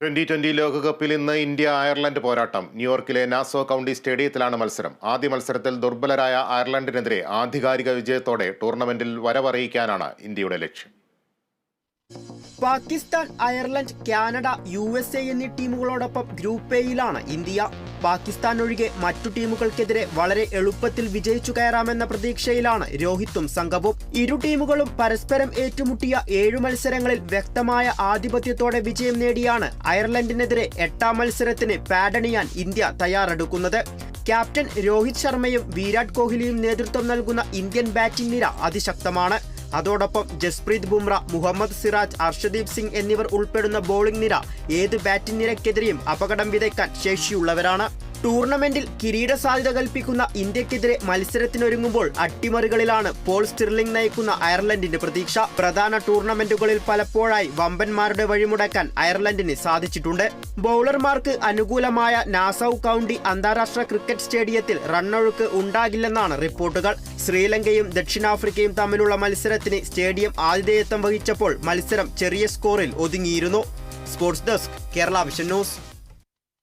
Twenty twenty ലോകകപ്പിൽ ഇന്ന് India Ireland പോരാട്ടം. ന്യൂയോർക്കിലെ നാസോ കൗണ്ടി സ്റ്റേഡിയത്തിലാണ് മത്സരം. ആദ്യ മത്സരത്തിൽ ദുർബലരായ അയർലൻഡിനെതിരെ ആധികാരിക വിജയത്തോടെ ടൂർണമെന്റിൽ വരവറിയിക്കാനാണ് ഇന്ത്യയുടെ ലക്ഷ്യം. Pakistan Ireland Canada U S A എന്നീ ടീമുകളോടൊപ്പം ഗ്രൂപ്പ് എയിലാണ് ഇന്ത്യ. പാകിസ്ഥാൻ ഒഴികെ മറ്റു ടീമുകൾക്കെതിരെ വളരെ എളുപ്പത്തിൽ വിജയിച്ചു കയറാമെന്ന പ്രതീക്ഷയിലാണ് രോഹിത്തും സംഘവും. ഇരു ടീമുകളും പരസ്പരം ഏറ്റുമുട്ടിയ ഏഴു മത്സരങ്ങളിൽ വ്യക്തമായ ആധിപത്യത്തോടെ വിജയം നേടിയാണ് അയർലൻഡിനെതിരെ എട്ടാം മത്സരത്തിന് പാഡണിയാൻ ഇന്ത്യ തയ്യാറെടുക്കുന്നത്. ക്യാപ്റ്റൻ രോഹിത് ശർമ്മയും വിരാട് കോഹ്ലിയും നേതൃത്വം നൽകുന്ന ഇന്ത്യൻ ബാറ്റിംഗ് നിര അതിശക്തമാണ്. അതോടൊപ്പം ജസ്പ്രീത് ബുംറ മുഹമ്മദ് സിറാജ് അർഷദീപ് സിംഗ് എന്നിവർ ഉൾപ്പെടുന്ന ബോളിംഗ് നിര ഏത് ബാറ്റിംഗ് നിരക്കെതിരെയും അപകടം വിതയ്ക്കാൻ ശേഷിയുള്ളവരാണ്. ടൂർണമെന്റിൽ കിരീട സാധ്യത കൽപ്പിക്കുന്ന ഇന്ത്യക്കെതിരെ മത്സരത്തിനൊരുങ്ങുമ്പോൾ അട്ടിമറികളിലാണ് പോൾ സ്റ്റിർലിംഗ് നയിക്കുന്ന അയർലൻഡിന്റെ പ്രതീക്ഷ. പ്രധാന ടൂർണമെന്റുകളിൽ പലപ്പോഴായി വമ്പന്മാരുടെ വഴിമുടക്കാൻ അയർലൻഡിന് സാധിച്ചിട്ടുണ്ട്. ബൗളർമാർക്ക് അനുകൂലമായ നാസൌ കൗണ്ടി അന്താരാഷ്ട്ര ക്രിക്കറ്റ് സ്റ്റേഡിയത്തിൽ റണ്ണൊഴുക്ക് ഉണ്ടാകില്ലെന്നാണ് റിപ്പോർട്ടുകൾ. ശ്രീലങ്കയും ദക്ഷിണാഫ്രിക്കയും തമ്മിലുള്ള മത്സരത്തിന് സ്റ്റേഡിയം ആതിഥേയത്വം വഹിച്ചപ്പോൾ മത്സരം ചെറിയ സ്കോറിൽ ഒതുങ്ങിയിരുന്നു. Sports desk Kerala vision news.